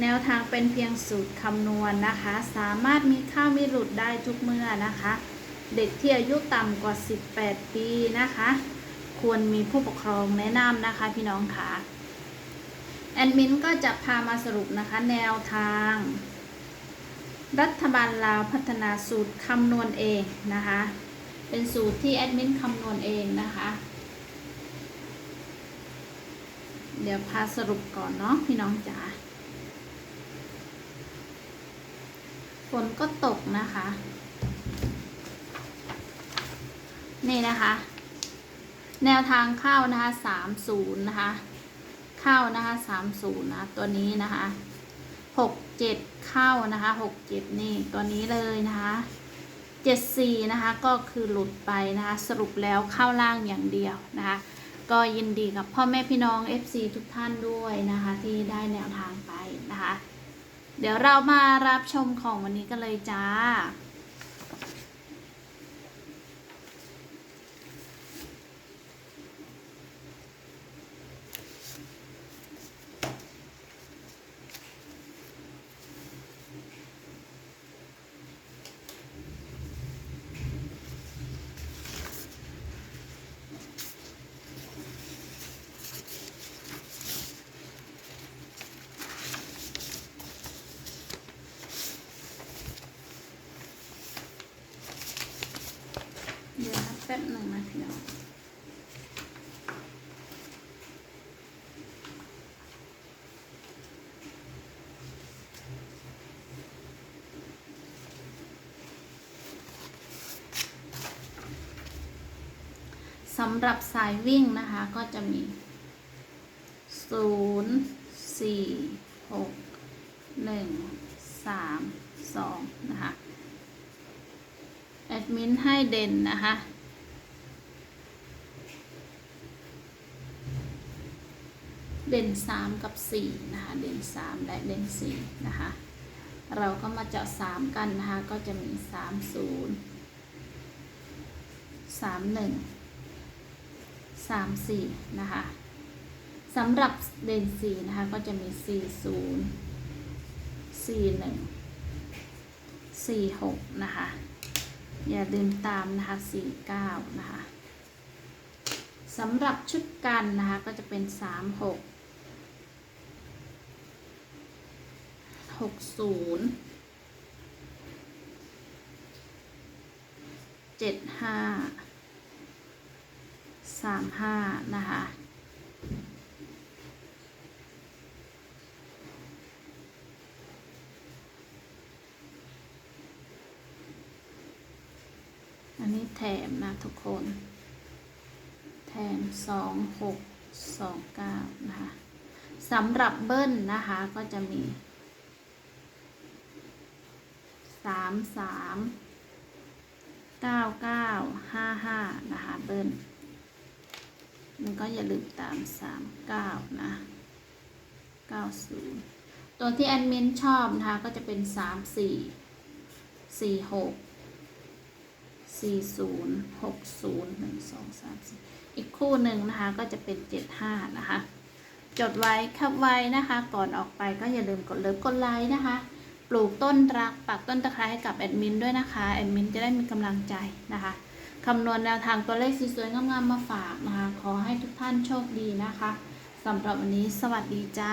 แนวทางเป็นเพียงสูตรคำนวณนะคะ สามารถมีข้าวมีหลุดได้ทุกเมื่อนะคะ เด็กที่อายุต่ำกว่า 18 ปีนะคะ ควรมีผู้ปกครองแนะนำนะคะพี่น้องค่ะแอดมินก็จะพามาสรุปนะคะแนวทาง รัฐบาลลาวพัฒนาสูตรคำนวณเองนะคะ เป็นสูตรที่แอดมินคำนวณเองนะคะ เดี๋ยวพาสรุปก่อนเนาะพี่น้องจ๋า นก็ตกนะคะ นี่นะคะ แนวทางเข้านะคะสามศูนย์นะคะเข้านะคะสามศูนย์นะตัวนี้นะคะหกเจ็ดเข้านะคะหกเจ็ดนี่ตัวนี้เลยนะคะเจ็ดสี่นะคะก็คือหลุดไปนะคะสรุปแล้วเข้าล่างอย่างเดียวนะคะก็ยินดีกับพ่อแม่พี่น้อง FC ทุกท่านด้วยนะคะ ที่ได้แนวทางไปนะคะ เดี๋ยวเรามารับชมของวันนี้กันเลยจ้า ป๊บหนึ่งนะพี่น้องสำหรับสายวิ่งนะคะก็จะมีศูนย์สี่หกหนึ่งสามสองนะคะ แอดมินให้เด่นนะคะ เด่นสามกับสี่นะคะ เด่นสามและเด่นสี่นะคะ เราก็มาเจาะสามกันนะคะ ก็จะมีสามศูนย์สามหนึ่งสามสี่นะคะสำหรับเด่นสี่นะคะ ก็จะมีสี่ศูนย์สี่หนึ่งสี่หกนะคะ อย่าลืมตามนะคะ 49 นะคะสำหรับชุดกันนะคะก็จะเป็น 36 60 75 35นะคะอันนี้แถมนะทุกคน แถมสองหกสองเก้านะคะสำหรับเบิ้ลนะคะก็จะมี สามสามเก้าเก้าห้าห้านะคะเบิ้ลมันก็อย่าลืมตามสามเก้านะเก้าศูนย์ตัวที่แอดมินชอบนะคะก็จะเป็นสามสี่สี่หกสี่ศูนย์หกศูนย์หนึ่งสองสามสี่อีกคู่หนึ่งนะคะก็จะเป็นเจ็ดห้านะคะจดไว้คับไว้นะคะ ก่อนออกไปก็อย่าลืมกดเลิฟกดไลค์นะคะ ปลูกต้นรักปักต้นตะไคร้ให้กับแอดมินด้วยนะคะ แอดมินจะได้มีกำลังใจนะคะคำนวณแนวทางตัวเลขสวยๆงามๆมาฝากนะคะ ขอให้ทุกท่านโชคดีนะคะสำหรับวันนี้สวัสดีจ้า